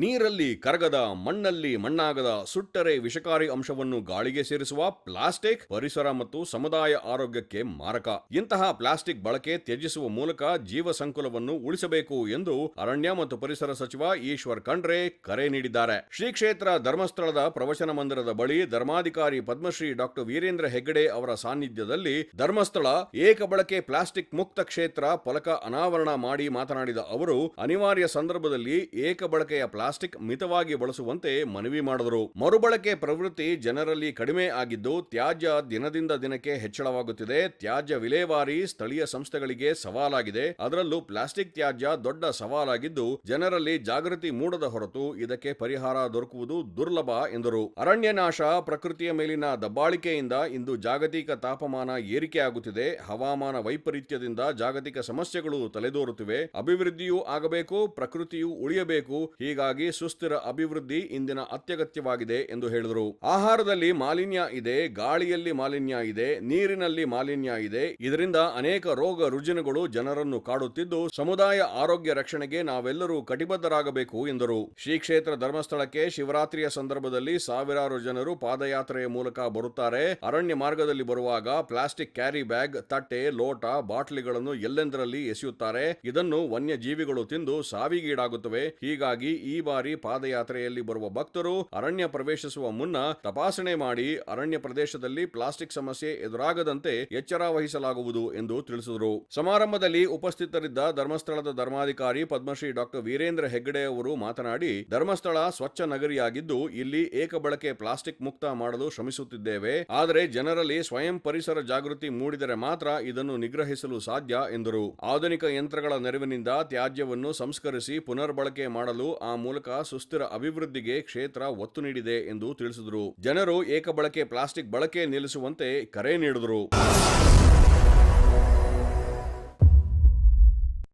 ನೀರಲ್ಲಿ ಕರಗದ, ಮಣ್ಣಲ್ಲಿ ಮಣ್ಣಾಗದ, ಸುಟ್ಟರೆ ವಿಷಕಾರಿ ಅಂಶವನ್ನು ಗಾಳಿಗೆ ಸೇರಿಸುವ ಪ್ಲಾಸ್ಟಿಕ್ ಪರಿಸರ ಮತ್ತು ಸಮುದಾಯ ಆರೋಗ್ಯಕ್ಕೆ ಮಾರಕ. ಇಂತಹ ಪ್ಲಾಸ್ಟಿಕ್ ಬಳಕೆ ತ್ಯಜಿಸುವ ಮೂಲಕ ಜೀವ ಸಂಕುಲವನ್ನು ಉಳಿಸಬೇಕು ಎಂದು ಅರಣ್ಯ ಮತ್ತು ಪರಿಸರ ಸಚಿವ ಈಶ್ವರ್ ಖಂಡ್ರೆ ಕರೆ ನೀಡಿದ್ದಾರೆ. ಶ್ರೀ ಕ್ಷೇತ್ರ ಧರ್ಮಸ್ಥಳದ ಪ್ರವಚನ ಮಂದಿರದ ಬಳಿ ಧರ್ಮಾಧಿಕಾರಿ ಪದ್ಮಶ್ರೀ ಡಾಕ್ಟರ್ ವೀರೇಂದ್ರ ಹೆಗ್ಗಡೆ ಅವರ ಸಾನ್ನಿಧ್ಯದಲ್ಲಿ ಧರ್ಮಸ್ಥಳ ಏಕ ಬಳಕೆ ಪ್ಲಾಸ್ಟಿಕ್ ಮುಕ್ತ ಕ್ಷೇತ್ರ ಫಲಕ ಅನಾವರಣ ಮಾಡಿ ಮಾತನಾಡಿದ ಅವರು, ಅನಿವಾರ್ಯ ಸಂದರ್ಭದಲ್ಲಿ ಏಕ ಬಳಕೆಯ ಪ್ಲಾಸ್ಟಿಕ್ ಮಿತವಾಗಿ ಬಳಸುವಂತೆ ಮನವಿ ಮಾಡಿದರು. ಮರುಬಳಕೆ ಪ್ರವೃತ್ತಿ ಜನರಲ್ಲಿ ಕಡಿಮೆ ಆಗಿದ್ದು, ತ್ಯಾಜ್ಯ ದಿನದಿಂದ ದಿನಕ್ಕೆ ಹೆಚ್ಚಳವಾಗುತ್ತಿದೆ. ತ್ಯಾಜ್ಯ ವಿಲೇವಾರಿ ಸ್ಥಳೀಯ ಸಂಸ್ಥೆಗಳಿಗೆ ಸವಾಲಾಗಿದೆ. ಅದರಲ್ಲೂ ಪ್ಲಾಸ್ಟಿಕ್ ತ್ಯಾಜ್ಯ ದೊಡ್ಡ ಸವಾಲಾಗಿದ್ದು, ಜನರಲ್ಲಿ ಜಾಗೃತಿ ಮೂಡದ ಹೊರತು ಇದಕ್ಕೆ ಪರಿಹಾರ ದೊರಕುವುದು ದುರ್ಲಭ ಎಂದರು. ಅರಣ್ಯ ನಾಶ ಪ್ರಕೃತಿಯ ಮೇಲಿನ ದಬ್ಬಾಳಿಕೆಯಿಂದ ಇಂದು ಜಾಗತಿಕ ತಾಪಮಾನ ಏರಿಕೆಯಾಗುತ್ತಿದೆ ಹವಾಮಾನ ವೈಪರೀತ್ಯದಿಂದ ಜಾಗತಿಕ ಸಮಸ್ಯೆಗಳು ತಲೆದೋರುತ್ತಿವೆ. ಅಭಿವೃದ್ಧಿಯೂ ಆಗಬೇಕು, ಪ್ರಕೃತಿಯೂ ಉಳಿಯಬೇಕು. ಹೀಗಾಗಿ ಸುಸ್ಥಿರ ಅಭಿವೃದ್ಧಿ ಇಂದಿನ ಅತ್ಯಗತ್ಯವಾಗಿದೆ ಎಂದು ಹೇಳಿದರು. ಆಹಾರದಲ್ಲಿ ಮಾಲಿನ್ಯ ಇದೆ, ಗಾಳಿಯಲ್ಲಿ ಮಾಲಿನ್ಯ ಇದೆ, ನೀರಿನಲ್ಲಿ ಮಾಲಿನ್ಯ ಇದೆ. ಇದರಿಂದ ಅನೇಕ ರೋಗ ರುಜಿನಗಳು ಜನರನ್ನು ಕಾಡುತ್ತಿದ್ದು, ಸಮುದಾಯ ಆರೋಗ್ಯ ರಕ್ಷಣೆಗೆ ನಾವೆಲ್ಲರೂ ಕಟಿಬದ್ಧರಾಗಬೇಕು ಎಂದರು. ಶ್ರೀ ಕ್ಷೇತ್ರ ಧರ್ಮಸ್ಥಳಕ್ಕೆ ಶಿವರಾತ್ರಿಯ ಸಂದರ್ಭದಲ್ಲಿ ಸಾವಿರಾರು ಜನರು ಪಾದಯಾತ್ರೆಯ ಮೂಲಕ ಬರುತ್ತಾರೆ. ಅರಣ್ಯ ಮಾರ್ಗದಲ್ಲಿ ಬರುವಾಗ ಪ್ಲಾಸ್ಟಿಕ್ ಕ್ಯಾರಿ ಬ್ಯಾಗ್, ತಟ್ಟೆ, ಲೋಟ, ಬಾಟ್ಲಿಗಳನ್ನು ಎಲ್ಲೆಂದರಲ್ಲಿ ಎಸೆಯುತ್ತಾರೆ. ಇದನ್ನು ವನ್ಯಜೀವಿಗಳು ತಿಂದು ಸಾವಿಗೀಡಾಗುತ್ತವೆ. ಹೀಗಾಗಿ ಈ ಬಾರಿ ಪಾದಯಾತ್ರೆಯಲ್ಲಿ ಬರುವ ಭಕ್ತರು ಅರಣ್ಯ ಪ್ರವೇಶಿಸುವ ಮುನ್ನ ತಪಾಸಣೆ ಮಾಡಿ ಅರಣ್ಯ ಪ್ರದೇಶದಲ್ಲಿ ಪ್ಲಾಸ್ಟಿಕ್ ಸಮಸ್ಯೆ ಎದುರಾಗದಂತೆ ಎಚ್ಚರ ವಹಿಸಲಾಗುವುದು ಎಂದು ತಿಳಿಸಿದರು. ಸಮಾರಂಭದಲ್ಲಿ ಉಪಸ್ಥಿತರಿದ್ದ ಧರ್ಮಸ್ಥಳದ ಧರ್ಮಾಧಿಕಾರಿ ಪದ್ಮಶ್ರೀ ಡಾಕ್ಟರ್ ವೀರೇಂದ್ರ ಹೆಗ್ಗಡೆ ಅವರು ಮಾತನಾಡಿ, ಧರ್ಮಸ್ಥಳ ಸ್ವಚ್ಛ ನಗರಿಯಾಗಿದ್ದು ಇಲ್ಲಿ ಏಕಬಳಕೆ ಪ್ಲಾಸ್ಟಿಕ್ ಮುಕ್ತ ಮಾಡಲು ಶ್ರಮಿಸುತ್ತಿದ್ದೇವೆ. ಆದರೆ ಜನರಲ್ಲಿ ಸ್ವಯಂ ಪರಿಸರ ಜಾಗೃತಿ ಮೂಡಿದರೆ ಮಾತ್ರ ಇದನ್ನು ನಿಗ್ರಹಿಸಲು ಸಾಧ್ಯ ಎಂದರು. ಆಧುನಿಕ ಯಂತ್ರಗಳ ನೆರವಿನಿಂದ ತ್ಯಾಜ್ಯವನ್ನು ಸಂಸ್ಕರಿಸಿ ಪುನರ್ಬಳಕೆ ಮಾಡಲು ಆ ಮೂಲಕ ಸುಸ್ಥಿರ ಅಭಿವೃದ್ಧಿಗೆ ಕ್ಷೇತ್ರ ಒತ್ತು ನೀಡಿದೆ ಎಂದು ತಿಳಿಸಿದರು. ಜನರು ಏಕಬಳಕೆ, ಪ್ಲಾಸ್ಟಿಕ್ ಬಳಕೆ ನಿಲ್ಲಿಸುವಂತೆ ಕರೆ ನೀಡಿದರು.